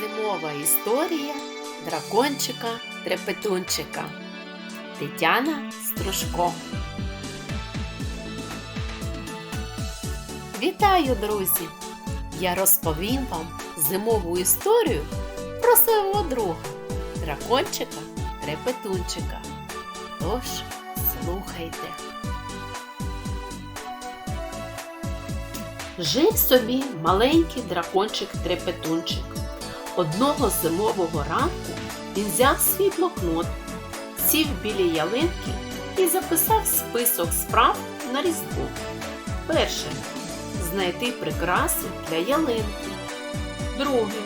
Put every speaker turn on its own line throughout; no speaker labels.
Зимова історія дракончика Трепетунчика. Тетяна Стружко. Вітаю, друзі! Я розповім вам зимову історію про свого друга дракончика Трепетунчика. Тож слухайте. Жив собі маленький дракончик Трепетунчик. Одного зимового ранку він взяв свій блокнот, сів біля ялинки і записав список справ на різдво. Перше знайти прикраси для ялинки. Друге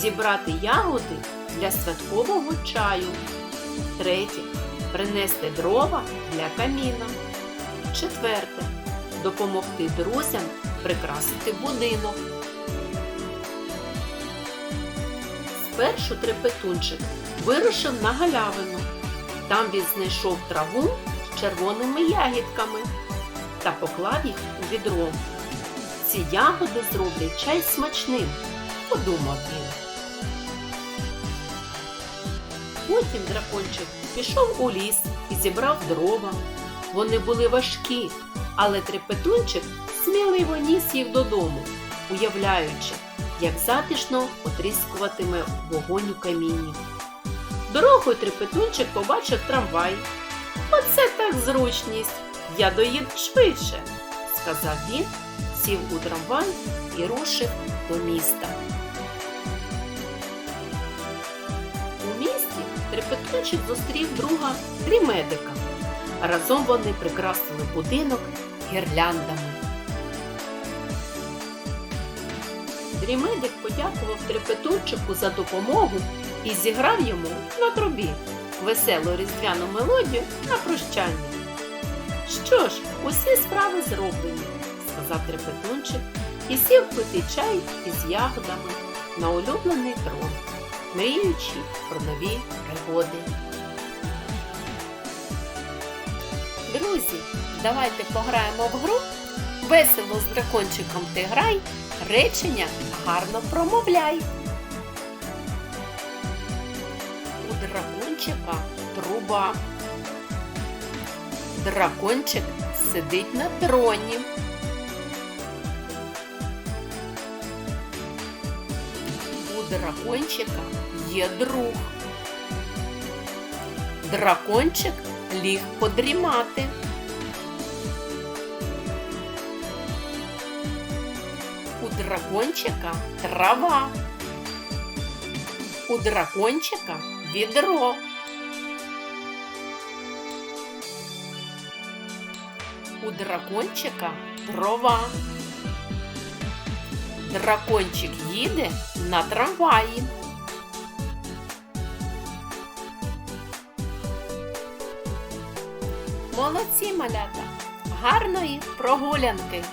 зібрати ягоди для святкового чаю. Третє принести дрова для каміна. Четверте допомогти друзям прикрасити будинок. Спершу трепетунчик вирушив на галявину. Там він знайшов траву з червоними ягідками та поклав їх у відро. Ці ягоди зроблять чай смачним, подумав він. Потім дракончик пішов у ліс і зібрав дрова. Вони були важкі, але трепетунчик сміливо ніс їх додому, уявляючи, як затишно потріскуватиме вогонь у каміні. Дорогою трепетунчик побачив трамвай. Оце так зручність. Я доїду швидше, сказав він, сів у трамвай і рушив до міста. У місті трепетунчик зустрів друга Рімедика. Разом вони прикрасили будинок гірляндами. Дрімедик подякував трепетунчику за допомогу і зіграв йому на трубі веселу різдвяну мелодію на прощання. Що ж, усі справи зроблені, сказав трепетунчик і сів пити чай із ягодами на улюблений трон, мріючи про нові пригоди. Друзі, давайте пограємо в гру. Весело з дракончиком ти грай, речення гарно промовляй. У дракончика труба. Дракончик сидить на троні. У дракончика є друг. Дракончик ліг подрімати. Дракончика трава. У дракончика відро. У дракончика дрова. Дракончик їде на трамваї. Молодці малята! Гарної прогулянки!